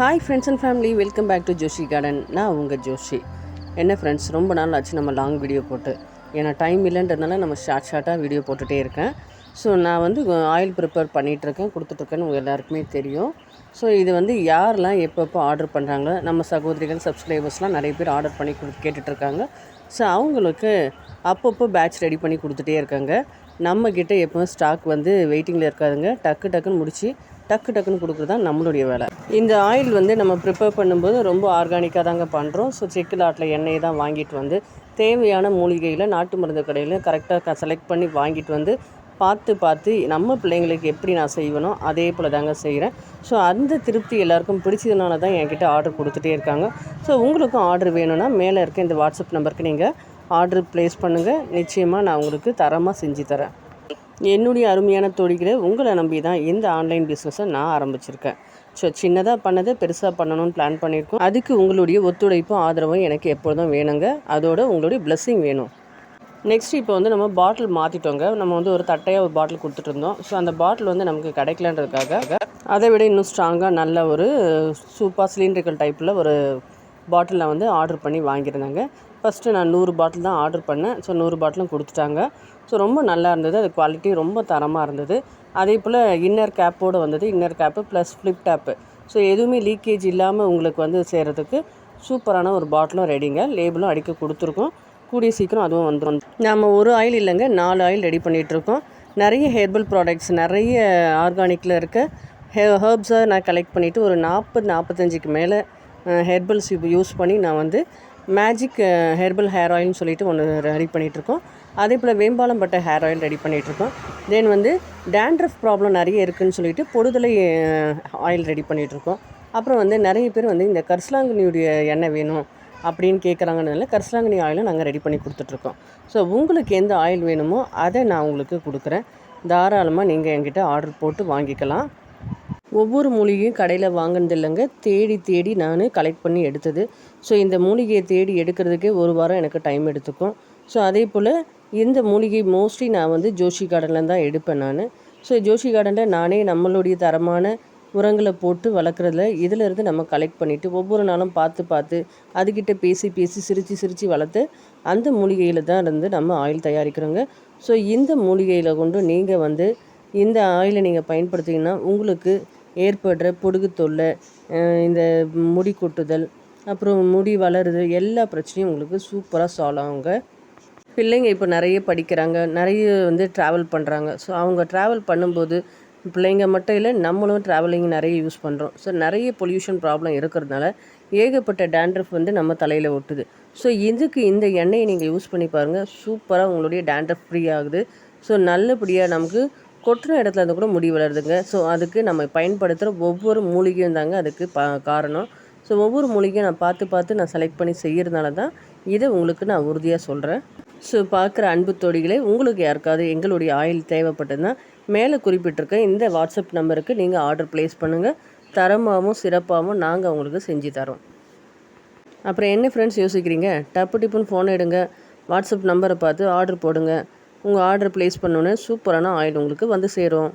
Hi friends and family welcome back to Joshi garden நான் உங்கள் ஜோஷி. என்ன ஃப்ரெண்ட்ஸ் ரொம்ப நாள் ஆச்சு நம்ம லாங் வீடியோ போட்டு. ஏன்னா டைம் இல்லைன்றதுனால நம்ம ஷார்ட் ஷார்ட்டாக வீடியோ போட்டுகிட்டே இருக்கேன். ஸோ நான் வந்து ஆயில் ப்ரிப்பேர் பண்ணிகிட்ருக்கேன் கொடுத்துட்ருக்கேன்னு உங்கள் எல்லாருக்குமே தெரியும். ஸோ இது வந்து யாரெல்லாம் எப்பப்போ ஆர்டர் பண்ணுறாங்களோ நம்ம சகோதரிகள் சப்ஸ்கிரைபர்ஸ்லாம் நிறைய பேர் ஆர்டர் பண்ணி கொடுத்து கேட்டுட்ருக்காங்க ஸோ அவங்களுக்கு அப்பப்போ பேட்ச் ரெடி பண்ணி கொடுத்துட்டே இருக்காங்க. நம்மக்கிட்ட எப்போவும் ஸ்டாக் வந்து வெயிட்டிங்கில் இருக்காதுங்க. டக்கு டக்குன்னு முடித்து டக்கு டக்குன்னு கொடுக்குறது தான் நம்மளுடைய வேலை. இந்த ஆயில் வந்து நம்ம ப்ரிப்பேர் பண்ணும்போது ரொம்ப ஆர்கானிக்காக தாங்க பண்ணுறோம் ஸோ செக்கு ஆட்டில் எண்ணெயை தான் வாங்கிட்டு வந்து தேவையான மூலிகையில் நாட்டு மருந்து கடையில் கரெக்டாக செலக்ட் பண்ணி வாங்கிட்டு வந்து பார்த்து பார்த்து நம்ம பிள்ளைங்களுக்கு எப்படி நான் செய்வனோ அதே போல் தாங்க செய்கிறேன் ஸோ அந்த திருப்தி எல்லாருக்கும் பிடிச்சதுனால தான் என்கிட்ட ஆர்டர் கொடுத்துட்டே இருக்காங்க. ஸோ உங்களுக்கும் ஆர்டர் வேணும்னா மேலே இருக்க இந்த வாட்ஸ்அப் நம்பருக்கு நீங்கள் ஆர்டர் ப்ளேஸ் பண்ணுங்கள் நிச்சயமாக நான் உங்களுக்கு தரமாக செஞ்சு தரேன். என்னுடைய அருமையான தொழில்களை உங்களை நம்பி தான் இந்த ஆன்லைன் பிஸ்னஸை நான் ஆரம்பிச்சிருக்கேன். ஸோ சின்னதாக பண்ணதை பெருசாக பண்ணணும்னு பிளான் பண்ணியிருக்கோம் அதுக்கு உங்களுடைய ஒத்துழைப்பும் ஆதரவும் எனக்கு எப்பொழுதும் வேணுங்க. அதோட உங்களுடைய பிளெஸ்ஸிங் வேணும். நெக்ஸ்ட் இப்போ வந்து நம்ம பாட்டில் மாற்றிட்டோங்க நம்ம வந்து ஒரு தட்டையாக ஒரு பாட்டில் கொடுத்துட்டு இருந்தோம் ஸோ அந்த பாட்டில் வந்து நமக்கு கிடைக்கலன்றதுக்காக அதை விட இன்னும் ஸ்ட்ராங்காக நல்ல ஒரு சூப்பர் சிலிண்டர்கள் டைப்பில் ஒரு பாட்டிலில் வந்து ஆர்டர் பண்ணி வாங்கியிருந்தேங்க. ஃபஸ்ட்டு நான் நூறு பாட்டில் தான் ஆர்டர் பண்ணேன். ஸோ நூறு பாட்டிலும் கொடுத்துட்டாங்க. ஸோ ரொம்ப நல்லா இருந்தது. அது குவாலிட்டி ரொம்ப தரமாக இருந்தது. அதே போல் இன்னர் கேப்போடு வந்தது. Inner cap plus flip tap. So எதுவுமே லீக்கேஜ் இல்லாமல் உங்களுக்கு வந்து சேர்கிறதுக்கு சூப்பரான ஒரு பாட்டிலும் ரெடிங்க. லேபிளும் அடிக்க கொடுத்துருக்கோம். கூடிய சீக்கிரம் அதுவும் வந்துடும் நம்ம ஒரு ஆயில் இல்லைங்க. நாலு ஆயில் ரெடி பண்ணிகிட்ருக்கோம். நிறைய ஹெர்பல் ப்ராடக்ட்ஸ் நிறைய ஆர்கானிக்கில் இருக்க ஹெ ஹர்ப்ஸை நான் கலெக்ட் பண்ணிவிட்டு ஒரு நாற்பது நாற்பத்தஞ்சுக்கு மேலே ஹெர்பல்ஸ் யூஸ் பண்ணி நான் வந்து மேஜிக் ஹெர்பல் ஹேர் ஆயில்னு சொல்லிட்டு ஒன்று ரெடி பண்ணிகிட்ருக்கோம் அதே போல் வேம்பாலம் பட்ட ஹேர் ஆயில் ரெடி பண்ணிகிட்ருக்கோம் தென் வந்து டேண்ட்ரஃப் ப்ராப்ளம் நிறைய இருக்குதுன்னு சொல்லிட்டு பொடுதலை uh, ஆயில் ரெடி பண்ணிகிட்ருக்கோம் அப்புறம் வந்து நிறைய பேர் வந்து இந்த கரிசலாங்கண்ணியுடைய எண்ணெய் வேணும் அப்படின்னு கேட்குறாங்கனால கரிசலாங்கண்ணி ஆயிலும் நாங்கள் ரெடி பண்ணி கொடுத்துட்ருக்கோம் ஸோ உங்களுக்கு எந்த ஆயில் வேணுமோ அதை நான் உங்களுக்கு கொடுக்குறேன். தாராளமாக நீங்கள் என்கிட்ட ஆர்டர் போட்டு வாங்கிக்கலாம். ஒவ்வொரு மூலிகையும் கடையில் வாங்கினது இல்லைங்க. தேடி தேடி நான் கலெக்ட் பண்ணி எடுத்தது. ஸோ இந்த மூலிகையை தேடி எடுக்கிறதுக்கே ஒரு வாரம் எனக்கு டைம் எடுத்துக்கும். ஸோ அதே போல் இந்த மூலிகை மோஸ்ட்லி நான் வந்து ஜோஷி கார்டனில் தான் எடுப்பேன் நான். ஸோ ஜோஷி கார்டனில் நானே நம்மளுடைய தரமான உரங்களை போட்டு வளர்க்குறதுல இதிலிருந்து நம்ம கலெக்ட் பண்ணிவிட்டு ஒவ்வொரு நாளும் பார்த்து பார்த்து அதுக்கிட்ட பேசி பேசி சிரித்து சிரித்து வளர்த்து அந்த மூலிகையில் தான் இருந்து நம்ம ஆயில் தயாரிக்கிறோங்க. ஸோ இந்த மூலிகையில் கொண்டு நீங்கள் வந்து இந்த ஆயிலை நீங்கள் பயன்படுத்திங்கன்னா உங்களுக்கு ஏற்படுற பொடுகு தொல்லை இந்த முடி கொட்டுதல் அப்புறம் முடி வளருது எல்லா பிரச்சனையும் உங்களுக்கு சூப்பராக சால்வ் ஆகுங்க. பிள்ளைங்க இப்போ நிறைய படிக்கிறாங்க நிறைய வந்து ட்ராவல் பண்ணுறாங்க ஸோ அவங்க ட்ராவல் பண்ணும்போது பிள்ளைங்க மட்டும் இல்லை நம்மளும் ட்ராவலிங் நிறைய யூஸ் பண்ணுறோம் ஸோ நிறைய பொல்யூஷன் ப்ராப்ளம் இருக்கிறதுனால ஏகப்பட்ட டேண்ட்ரஃப் வந்து நம்ம தலையில் ஒட்டுது. ஸோ இதுக்கு இந்த எண்ணெயை நீங்கள் யூஸ் பண்ணி பாருங்கள் சூப்பராக உங்களுடைய டேண்ட்ரஃப் ஃப்ரீ ஆகுது. ஸோ நல்லபடியாக நமக்கு கொட்டுற இடத்துல இருந்து கூட முடி வளருதுங்க. ஸோ அதுக்கு நம்ம பயன்படுத்துகிற ஒவ்வொரு மூலிகையும் தாங்க அதுக்கு பா காரணம். ஸோ ஒவ்வொரு மூலிகையும் நான் பார்த்து பார்த்து நான் செலக்ட் பண்ணி செய்கிறதுனால தான் இதை உங்களுக்கு நான் உறுதியாக சொல்கிறேன் ஸோ பார்க்குற அன்பு தொடிகளே உங்களுக்கு யாருக்காவது எங்களுடைய ஆயில் தேவைப்பட்டதுன்னா மேலே குறிப்பிட்டிருக்க இந்த வாட்ஸ்அப் நம்பருக்கு நீங்கள் ஆர்டர் ப்ளேஸ் பண்ணுங்கள் தரமாகவும் சிறப்பாகவும் நாங்கள் உங்களுக்கு செஞ்சு தரோம். அப்புறம் என்ன ஃப்ரெண்ட்ஸ் யோசிக்கிறீங்க? டப்பு டிப்புன்னு ஃபோன் எடுங்க. வாட்ஸ்அப் நம்பரை பார்த்து ஆர்டர் போடுங்க. உங்கள் ஆர்டர் ப்ளேஸ் பண்ணோன்னே சூப்பரான ஆயில் உங்களுக்கு வந்து சேரும்.